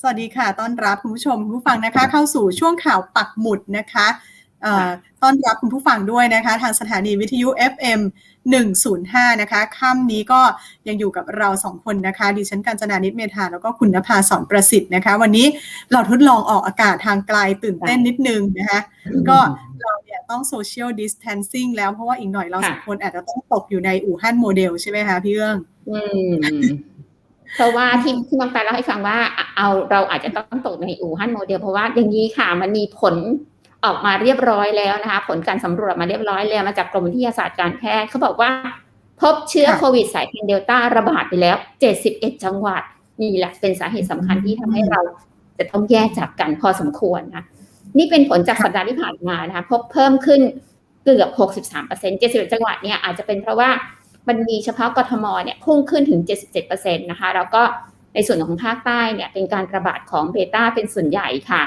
สวัสดีค่ะต้อนรับคุณผู้ชมคุณผู้ฟังนะคะ เข้าสู่ช่วงข่าวปักหมุดนะคะเอ่อต้อนรับคุณผู้ฟังด้วยนะคะ ทางสถานีวิทยุ FM 105 นะคะค่ำนี้ก็ยังอยู่กับเราสองคนนะคะ ดิฉันกัญจนานิตเมธาแล้วก็คุณนภาสอนประสิทธิ์นะคะ วันนี้เราทดลองออกอากาศทางไกลตื่นเต้นนิดนึงนะคะ ก็เราเนี่ยต้องโซเชียลดิส a ทนซิ่งแล้วเพราะว่าอีกหน่อยเราสองคนอาจจะต้องตกอยู่ในอู่ฮั่นโมเดลใช่ไหมคะพี่เอื้องอืม เพราะว่าที่ที่น้องตาเล่าให้ฟังว่าเอาเราอาจจะต้องตกในอู่ฮั่นโมเดลเพราะว่าอย่างนี้ค่ะมันมีผลออกมาเรียบร้อยแล้วนะคะ ผลการสำรวจมาเรียบร้อยแล้วมาจากกรมวิทยาศาสตร์การแพทย์เขาบอกว่า พบเชื้อค่ะโควิดสายพันธุ์เดลต้าระบาดไปแล้ว 71 จังหวัดนี่แหละเป็นสาเหตุสำคัญที่ทำให้เราจะต้องแยกจากกันพอสมควรนะนี่เป็นผลจากสัปดาห์ที่ผ่านมานะคะพบเพิ่มขึ้นเกือบ 63เปอร์เซ็นต์71จังหวัดเนี่ยอาจจะเป็นเพราะว่า มันมีเฉพาะกทมเนี่ยพุ่งขึ้นถึง 77เปอร์เซ็นต์นะคะแล้วก็ในส่วนของภาคใต้เนี่ยเป็นการระบาดของเบต้าเป็นส่วนใหญ่ค่ะ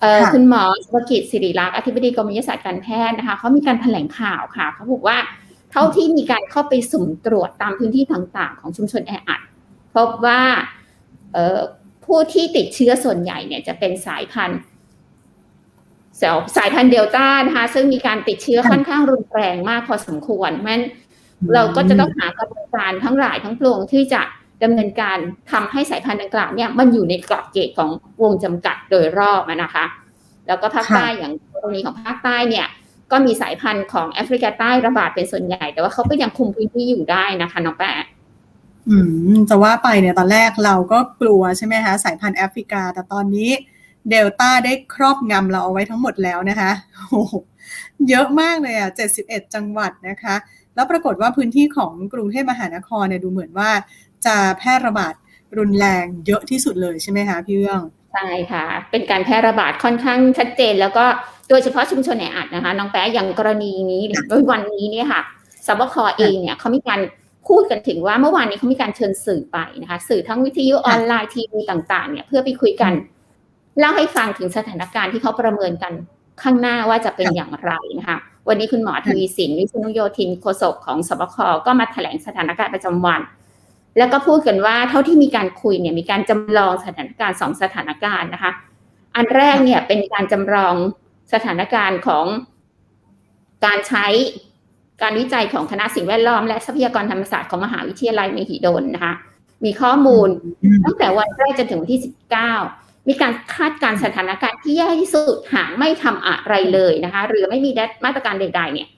เอ่อค่ะคุณหมอสุภกิจศิริลักษณ์อธิบดีกรมวิทยาศาสตร์การแพทย์นะคะเขามีการแถลงข่าวค่ะเขาบอกว่าเท่าที่มีการเข้าไปสุ่มตรวจตามพื้นที่ต่างๆ ของชุมชนแออัดพบว่าเอ่อผู้ที่ติดเชื้อส่วนใหญ่เนี่ยจะเป็นสายพันธุ์สายสายพันธุ์เดลต้านะคะซึ่งมีการติดเชื้อค่ะค่อนข้างรุนแรงมากพอสมควรเพราะฉะนั้น เราก็จะต้องหากระบวนการทั้งหลายทั้งปวงที่จะดำเนินการทำให้สายพันธุ์ดังกล่าวเนี่ยมันอยู่ในกรอบเกณฑ์ของวงจำกัดโดยรอบอะนะคะ แล้วก็ภาคค่ะใต้อย่างกรณีของภาคใต้เนี่ยก็มีสายพันธุ์ของแอฟริกาใต้ระบาดเป็นส่วนใหญ่ แต่ว่าเขาก็ยังคุมพื้นที่อยู่ได้นะคะน้องแปะอืมจะว่าไปเนี่ยตอนแรกเราก็กลัวใช่ไหมคะสายพันธุ์แอฟริกา แต่ตอนนี้เดลต้าได้ครอบงำเราเอาไว้ทั้งหมดแล้วนะคะโอ้โหเยอะมากเลยอะ 71 จังหวัดนะคะ แล้วปรากฏว่าพื้นที่ของกรุงเทพมหานครเนี่ยดูเหมือนว่าจะแพร่ระบาดรุนแรงเยอะที่สุดเลยใช่ไหมคะพี่เอื้องใช่ค่ะ เป็นการแพร่ระบาดค่อนข้างชัดเจน แล้วก็โดยเฉพาะชุมชนแออัดนะคะน้องแป๊ะอย่างกรณีนี้เนี่ยโดยวันนี้เนี่ยค่ะสบคเองเนี่ยเขามีการพูดกันถึงว่าเมื่อวานนี้เขามีการเชิญสื่อไปนะคะ สื่อทั้งวิทยุออนไลน์ทีวีต่าง ๆ เนี่ยเพื่อไปคุยกันเล่าให้ฟังถึงสถานการณ์ที่เขาประเมินกัน ข้างหน้าว่าจะเป็นอย่างไรนะคะวันนี้คุณหมอทวีสินวิษณุโยธินโฆษกของสบคก็มาแถลงสถานการณ์ประจำวัน แล้วก็พูดกันว่าเท่าที่มีการคุยเนี่ยมีการจำลองสถานการณ์สองสถานการณ์นะคะ อันแรกเนี่ยเป็นการจำลองสถานการณ์ของการใช้การวิจัยของคณะสิ่งแวดล้อม และทรัพยากรธรรมศาสตร์ของมหาวิทยาลัยมหิดลนะคะ มีข้อมูลตั้งแต่วันแรกจนถึงวันที่19 มีการคาดการสถานการณ์ที่แย่ที่สุดหากไม่ทำอะไรเลยนะคะ หรือไม่มีมาตรการใด ๆ เนี่ย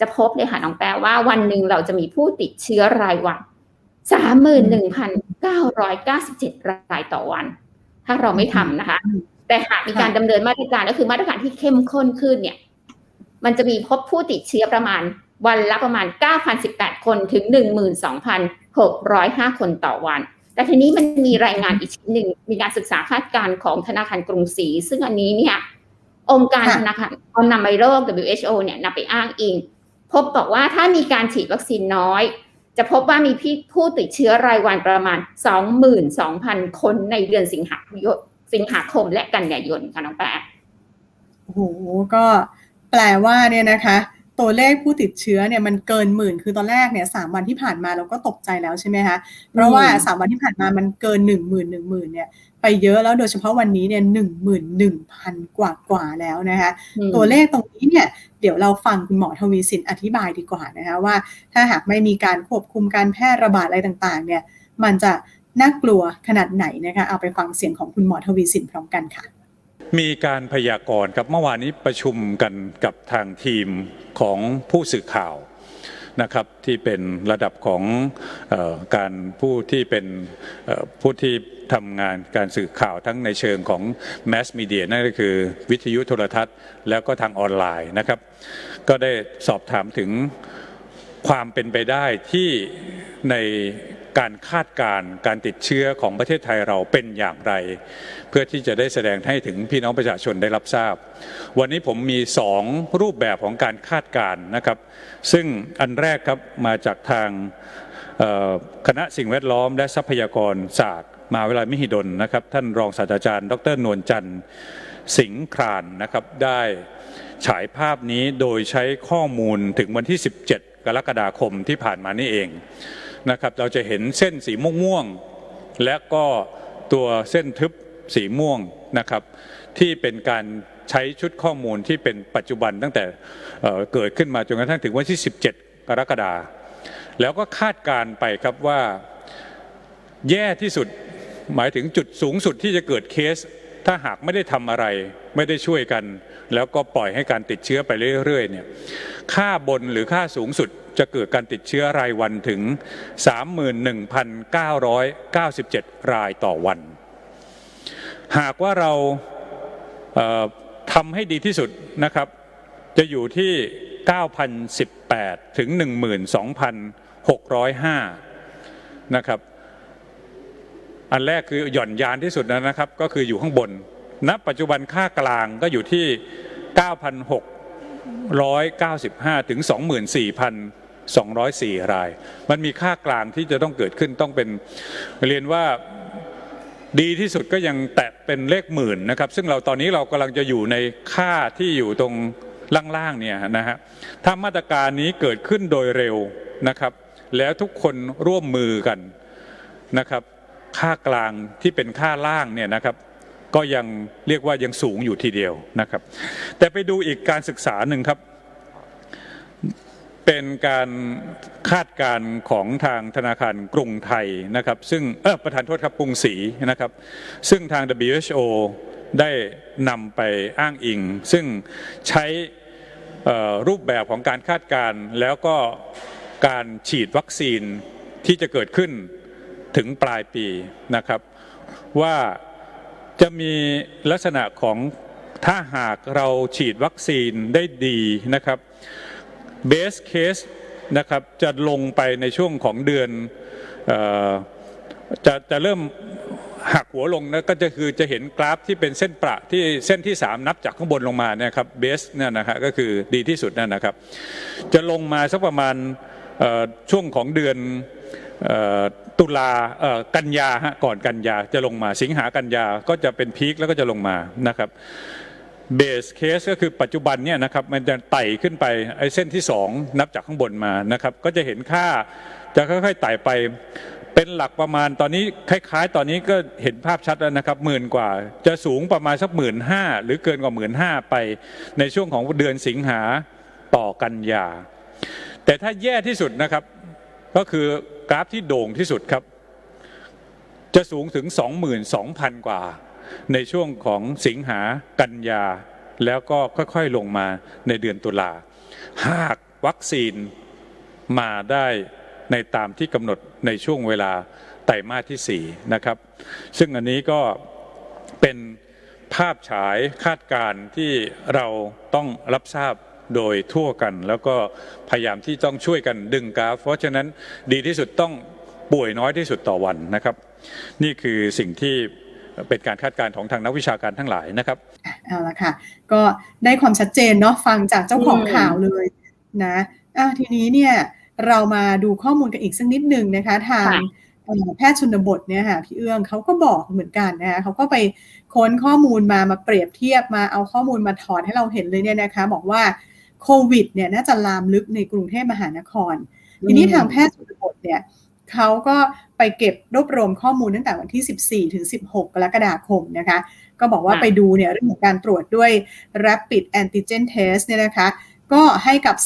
จะพบเลยค่ะน้องแปลว่าวันหนึ่งเราจะมีผู้ติดเชื้อรายวัน31,997รายต่อวัน ถ้าเราไม่ทำนะคะ แต่หากมีการดำเนินมาตรการก็คือมาตรการที่เข้มข้นขึ้นเนี่ย มันจะมีพบผู้ติดเชื้อประมาณวันละประมาณ 9,018 คนถึง 12,605 คนต่อวัน แต่ทีนี้มันมีรายงานอีกชิ้นหนึ่งมีการศึกษาคาดการณ์ของธนาคารกรุงศรีซึ่งอันนี้เนี่ยองค์การค่ะธนาคารอนามัยโลก WHO เนี่ยนำไปอ้างอิง พบบอกว่าถ้ามีการฉีดวัคซีนน้อย จะพบว่ามีผู้ติดเชื้อรายวันประมาณ 22,000 คนในเดือนสิงหาคมสิงหาคมและกันยายนค่ะน้องแปะโอ้โหก็แปลว่าเนี่ยนะคะ ตัวเลขผู้ติดเชื้อเนี่ยมันเกินหมื่นคือตอนแรกเนี่ยสามวันที่ผ่านมาเราก็ตกใจแล้วใช่ไหมคะเพราะว่าอืมสามวันที่ผ่านมามันเกินหนึ่งหมื่นหนึ่งหมื่นเนี่ยไปเยอะแล้วโดยเฉพาะวันนี้เนี่ยหนึ่งหมื่นหนึ่งพันกว่ากว่าๆแล้วนะคะอืมตัวเลขตรงนี้เนี่ยเดี๋ยวเราฟังคุณหมอทวีสินอธิบายดีกว่านะคะว่า ถ้าหากไม่มีการควบคุมการแพร่ระบาดอะไรต่างๆ เนี่ยมันจะน่ากลัวขนาดไหนนะคะเอาไปฟังเสียงของคุณหมอทวีสินพร้อมกันค่ะ มีการพยากรณ์ครับเมื่อวานนี้ประชุมกันกับทางทีมของผู้สื่อข่าวนะครับที่เป็นระดับของออการผู้ที่เป็นผู้ที่ทำงานการสื่อข่าวทั้งในเชิงของแมสมีเดียนั่นก็คือวิทยุโทรทัศน์ แล้วก็ทางออนไลน์นะครับ ก็ได้สอบถามถึงความเป็นไปได้ที่ใน การคาดการณ์การติดเชื้อของประเทศไทยเราเป็นอย่างไร เพื่อที่จะได้แสดงให้ถึงพี่น้องประชาชนได้รับทราบ วันนี้ผมมีสองรูปแบบของการคาดการณ์นะครับ ซึ่งอันแรกครับมาจากทางคณะสิ่งแวดล้อมและทรัพยากรศาสตร์มหาวิทยาลัยมหิดลนะครับ ท่านรองศาสตราจารย์ ดรนวลจันทร์สิงห์ครานนะครับได้ฉายภาพนี้โดยใช้ข้อมูลถึงวันที่ 17 กรกฎาคมที่ผ่านมานี่เอง นะครับเราจะเห็นเส้นสีม่วงๆและก็ตัวเส้นทึบสีม่วงนะครับ ที่เป็นการใช้ชุดข้อมูลที่เป็นปัจจุบันตั้งแต่เเกิดขึ้นมาจนกระทั่งถึงวันที่ 17 กรกฎาคมแล้วก็คาดการไปครับว่าแย่ที่สุดหมายถึงจุดสูงสุดที่จะเกิดเคส ถ้าหากไม่ได้ทำอะไร ไม่ได้ช่วยกัน แล้วก็ปล่อยให้การติดเชื้อไปเรื่อยๆเนี่ยค่าบนหรือค่าสูงสุด จะเกิดการติดเชื้อรายวันถึง 31,997 รายต่อวัน หากว่าเราเทำให้ดีที่สุดนะครับ จะอยู่ที่ 9,018 ถึง 12,605 นะครับ อันแรกคือหย่อนยานที่สุดนะครับ ก็คืออยู่ข้างบนณปัจจุบันค่ากลางก็อยู่ที่ 9,695 ถึง 204 ราย มันมีค่ากลางที่จะต้องเกิดขึ้นต้องเป็นเรียนว่าดีที่สุดก็ยังแตะเป็นเลขหมื่นนะครับ ซึ่งเราตอนนี้เรากำลังจะอยู่ในค่าที่อยู่ตรงล่างๆเนี่ยนะฮะถ้ามาตรการนี้เกิดขึ้นโดยเร็วนะครับ แล้วทุกคนร่วมมือกันนะครับ ค่ากลางที่เป็นค่าล่างเนี่ยนะครับ ก็ยังเรียกว่ายังสูงอยู่ทีเดียวนะครับ แต่ไปดูอีกการศึกษาหนึ่งครับ เป็นการคาดการณ์ของทางธนาคารกรุงไทยนะครับซึ่งเออประธานโทษครับกรุงศรีนะครับ ซึ่งทาง WHO ได้นำไปอ้างอิง ซึ่งใช้รูปแบบของการคาดการณ์แล้วก็การฉีดวัคซีนที่จะเกิดขึ้นถึงปลายปีนะครับ ว่าจะมีลักษณะของถ้าหากเราฉีดวัคซีนได้ดีนะครับ เบสเคสนะครับจะลงไปในช่วงของเดือนจะจะเริ่มหักหัวลงนะก็จะคือจะเห็นกราฟที่เป็นเส้นประที่เส้นที่ 3 นับจากข้างบนลงมาเนี่ยครับเบสเนี่ยนะฮะก็คือดีที่สุดนั่นนะครับ จะลงมาสักประมาณช่วงของเดือนออตุลากันยาฮะก่อนกันยาจะลงมาสิงหากันยาก็จะเป็นพีคแล้วก็จะลงมานะครับ เบสเคสก็คือปัจจุบันเนี่ยนะครับมันจะไต่ขึ้นไปไอ้เส้นที่ 2 นับจากข้างบนมานะครับ ก็จะเห็นค่าจะค่อยๆไต่ไปเป็นหลักประมาณตอนนี้คล้าย ๆ ตอนนี้ก็เห็นภาพชัดแล้วนะครับหมื่นกว่า จะสูงประมาณสักหมื่นห้าหรือเกินกว่าหมื่นห้าไปในช่วงของเดือนสิงหาต่อกันยา แต่ถ้าแย่ที่สุดนะครับ ก็คือกราฟที่โด่งที่สุดครับ จะสูงถึง 22,000 กว่า ในช่วงของสิงหากันยา แล้วก็ค่อยๆลงมาในเดือนตุลา หากวัคซีนมาได้ในตามที่กำหนดในช่วงเวลาไตรมาสที่4นะครับ ซึ่งอันนี้ก็เป็นภาพฉายคาดการณ์ที่เราต้องรับทราบโดยทั่วกัน แล้วก็พยายามที่ต้องช่วยกันดึงกราฟ เพราะฉะนั้นดีที่สุดต้องป่วยน้อยที่สุดต่อวันนะครับ นี่คือสิ่งที่ เป็นการคาดการณ์ของทางนักวิชาการทั้งหลายนะครับ เอาละค่ะ ก็ได้ความชัดเจนเนาะฟังจากเจ้าของอืมข่าวเลยนะอะทีนี้เนี่ยเรามาดูข้อมูลกันอีกสักนิดหนึ่งนะคะ ทางค่ะเอ่อแพทย์ชนบทเนี่ยค่ะพี่เอื้องเขาก็บอกเหมือนกันนะคะเขาก็ไปค้นข้อมูลมามาเปรียบเทียบมาเอาข้อมูลมาถอดให้เราเห็นเลยเนี่ยนะคะ บอกว่าโควิดเนี่ยน่าจะลามลึกในกรุงเทพมหานคร ทีนี้ทางแพทย์ชนบทเนี่ย เขาก็ไปเก็บรวบรวมข้อมูลตั้งแต่วันที่ 14 ถึง 16 กรกฎาคมนะคะ ก็บอกว่าค่ะไปดูเนี่ยเรื่องของการตรวจด้วย rapid antigen test เนี่ยนะคะ ก็ให้กับ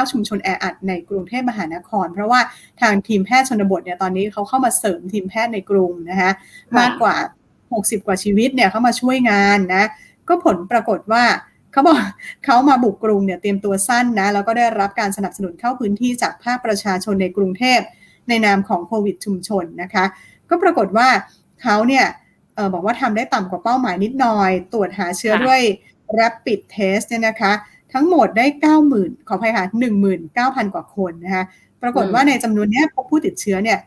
39 ชุมชนแออัดในกรุงเทพมหานคร เพราะว่าทางทีมแพทย์ชนบทเนี่ยตอนนี้เขาเข้ามาเสริมทีมแพทย์ในกรุงนะคะมากกว่า 60 กว่าชีวิตเนี่ยเข้ามาช่วยงานนะ ก็ผลปรากฏว่าเขาบอกเขามาบุกกรุงเนี่ยเตรียมตัวสั้นนะแล้วก็ได้รับการสนับสนุนเข้าพื้นที่จากภาคประชาชนในกรุงเทพ ในนามของโควิดชุมชนนะคะ ก็ปรากฏว่าเขาเนี่ยเออบอกว่าทำได้ต่ำกว่าเป้าหมายนิดหน่อย ตรวจหาเชื้อค่ะด้วย rapid test เนี่ยนะคะ ทั้งหมดได้ 90,000 ขออภัยค่ะ 19,000 กว่าคนนะคะปรากฏว่าในจำนวนเนี้ยพบผู้ติดเชื้อเนี่ย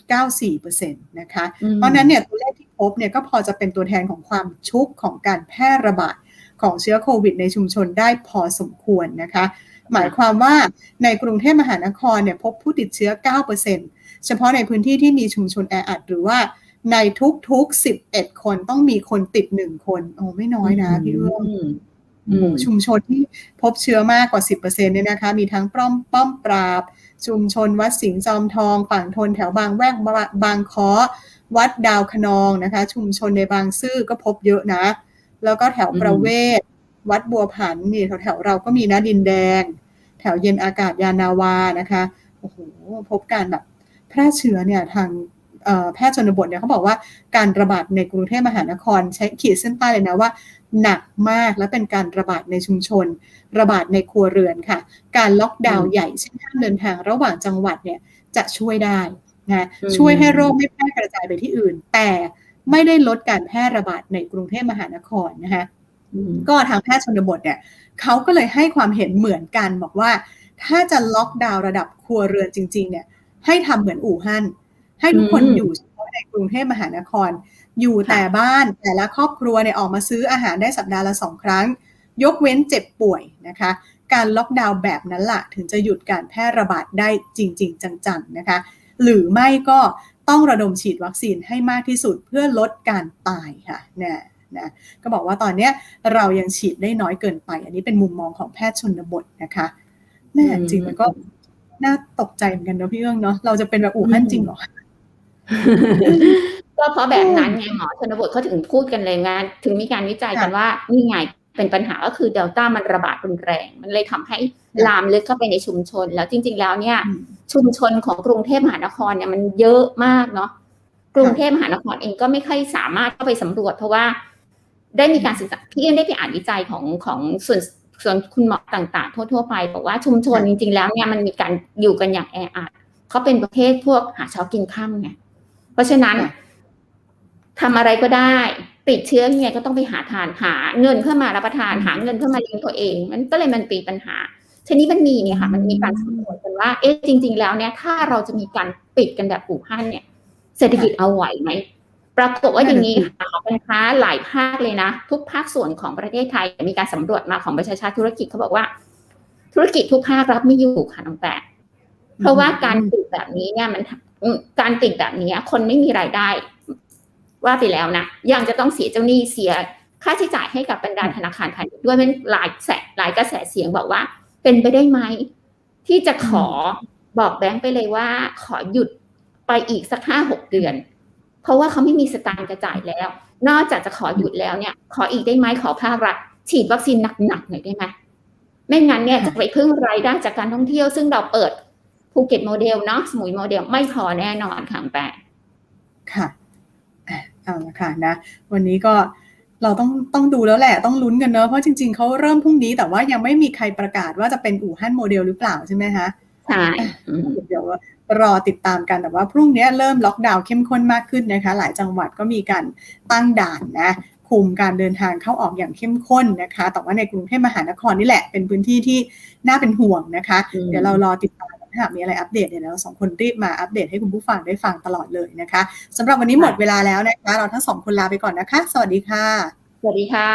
8.94%นะคะอืมเพราะฉะนั้นเนี่ยตัวเลขที่พบเนี่ยก็พอจะเป็นตัวแทนของความชุกของการแพร่ระบาด ของเชื้อโควิดในชุมชนได้พอสมควรนะคะ หมายความว่าในกรุงเทพมหานครเนี่ยพบผู้ติดเชื้อ 9%เฉพาะในพื้นที่ที่มีชุมชนแออัดหรือว่าในทุกๆ 11 คนต้องมีคนติด1คน โอ้ไม่น้อยนะพี่เอื้องอืมโอ้โหชุมชนที่พบเชื้อมากกว่า 10%เนี่ยนะคะ มีทั้งป้อมป้อมปราบ ชุมชนวัดสิงห์จอมทอง ฝั่งทนแถวบางแวกบางบางค้อวัดดาวคะนองนะคะ ชุมชนในบางซื่อก็พบเยอะนะ แล้วก็แถวประเวศ วัดบัวผันนี่แถวๆเราก็มีนะดินแดง แถวเย็นอากาศยานาวานะคะโอ้โหพบการแบบแพร่เชื้อเนี่ยทางเอ่อแพทย์ชนบทเนี่ยเขาบอกว่าการระบาดในกรุงเทพมหานคร ใช้ขีดเส้นใต้เลยนะว่า หนักมากและเป็นการระบาดในชุมชน ระบาดในครัวเรือนค่ะ การล็อกดาวน์ใหญ่เช่นห้ามเดินทางระหว่างจังหวัดเนี่ยจะช่วยได้นะอืมช่วยให้โรคไม่แพร่กระจายไปที่อื่น แต่ ไม่ได้ลดการแพร่ระบาดในกรุงเทพมหานครนะคะอืมก็ทางแพทย์ชนบทเนี่ยเขาก็เลยให้ความเห็นเหมือนกันบอกว่า ถ้าจะล็อกดาวน์ระดับครัวเรือนจริง ๆ เนี่ย ให้ทำเหมือนอู่ฮั่นให้ทุกคนอืมอยู่เฉพาะในกรุงเทพมหานคร อยู่แต่บ้านแต่ละครอบครัวเนี่ยออกมาซื้ออาหารได้สัปดาห์ละสองครั้ง ยกเว้นเจ็บป่วยนะคะ การล็อกดาวน์แบบนั้นละถึงจะหยุดการแพร่ระบาดได้จริง ๆ จังๆนะคะ หรือไม่ก็ ต้องระดมฉีดวัคซีนให้มากที่สุดเพื่อลดการตายค่ะเนี่ยนะก็บอกว่าตอนเนี้ยเรายังฉีดได้น้อยเกินไป อันนี้เป็นมุมมองของแพทย์ชนบทนะคะแม่อืมจริงมันก็น่าตกใจเหมือนกันเนาะพี่เอื้องเนาะเราจะเป็นแบบอู่ฮั่นจริงเหรอก็เพราะแบบนั้นไงหมอชนบทเขาถึงพูดกันเลยไงถึงมีการวิจัยกันค่ะว่านี่ไง เป็นปัญหาก็คือเดลต้ามันระบาดรุนแรง มันเลยทำให้ลามลึกเข้าไปในชุมชน แล้วจริง ๆ แล้วเนี่ยอืมชุมชนของกรุงเทพมหานครเนี่ยมันเยอะมากเนาะกรุงเทพมหานครเองก็ไม่ค่อยสามารถเข้าไปสำรวจ เพราะว่าได้มีการศึกษาพี่ยังได้ไปอ่านวิจัยของของส่วนส่วนคุณหมอต่างๆ ทั่ว ๆ ไปบอกว่าชุมชนค่ะจริง ๆ แล้วเนี่ยมันมีการอยู่กันอย่างแออัดเขาเป็นประเภทพวกหาเช้ากินค่ำไงเพราะฉะนั้นค่ะทำอะไรก็ได้ ติดเชื้อเนี่ยก็ต้องไปหาทานหาเงินเพื่อมารับประทานอืมหาเงินเพื่อมาเลี้ยงตัวเอง มันก็เลยมันปีปัญหาทีนี้มันมีเนี่ยค่ะ มันมีการสำรวจกันว่าเอ๊ะจริง ๆ แล้วเนี่ยถ้าเราจะมีการปิดกันแบบอู่ฮั่นเนี่ย เศรษฐกิจเอาไหวไหมปรากฏว่าอย่างนี้ค่ะหอการค้าหลายภาคเลยนะ ทุกภาคส่วนของประเทศไทยมีการสำรวจมาของประชาชาติธุรกิจเขาบอกว่า ธุรกิจทุกภาครับไม่อยู่ค่ะน้องแปะเพราะว่าการติดแบบนี้เนี่ยมันอืมการติดแบบนี้คนไม่มีรายได้ ว่าไปแล้วนะยังจะต้องเสียเจ้าหนี้เสียค่าใช้จ่ายให้กับบรรดาธนาคารพาณิชย์ด้วยมันหลายแสหลายกระแสเสียงบอกว่า เป็นไปได้ไหมที่จะขอบอกแบงค์ไปเลยว่า ขอหยุดไปอีกสักห้าหกเดือน เพราะว่าเขาไม่มีสตางค์จะจ่ายแล้ว นอกจากจะขอหยุดแล้วเนี่ย ขออีกได้ไหมขอภาครัฐฉีดวัคซีนหนักๆหน่อยได้ไหมไม่งั้นเนี่ยจะไปพึ่งรายได้จากการท่องเที่ยวซึ่งเราเปิดภูเก็ตโมเดลเนาะสมุยโมเดลไม่พอแน่นอนค่ะแปะค่ะอะ เอาละค่ะนะ วันนี้ก็เราต้องต้องดูแล้วแหละต้องลุ้นกันเนอะเพราะจริง ๆเขาเริ่มพรุ่งนี้แต่ว่ายังไม่มีใครประกาศว่าจะเป็นอู่ฮั่นโมเดลหรือเปล่าใช่ไหมคะใช่อืมเดี๋ยวรอติดตามกันแต่ว่าพรุ่งนี้เริ่มล็อกดาวน์เข้มข้นมากขึ้นนะคะ หลายจังหวัดก็มีการตั้งด่านนะคุมการเดินทางเข้าออกอย่างเข้มข้นนะคะแต่ว่าในกรุงเทพมหานครนี่แหละเป็นพื้นที่ที่น่าเป็นห่วงนะคะอืมเดี๋ยวเรารอติดตาม ถ้าหากมีอะไรอัปเดตเนี่ยเราสองคนรีบมาอัปเดตให้คุณผู้ฟังได้ฟังตลอดเลยนะคะสำหรับวันนี้หมดเวลาแล้วนะคะ เราทั้งสองคนลาไปก่อนนะคะ สวัสดีค่ะ สวัสดีค่ะ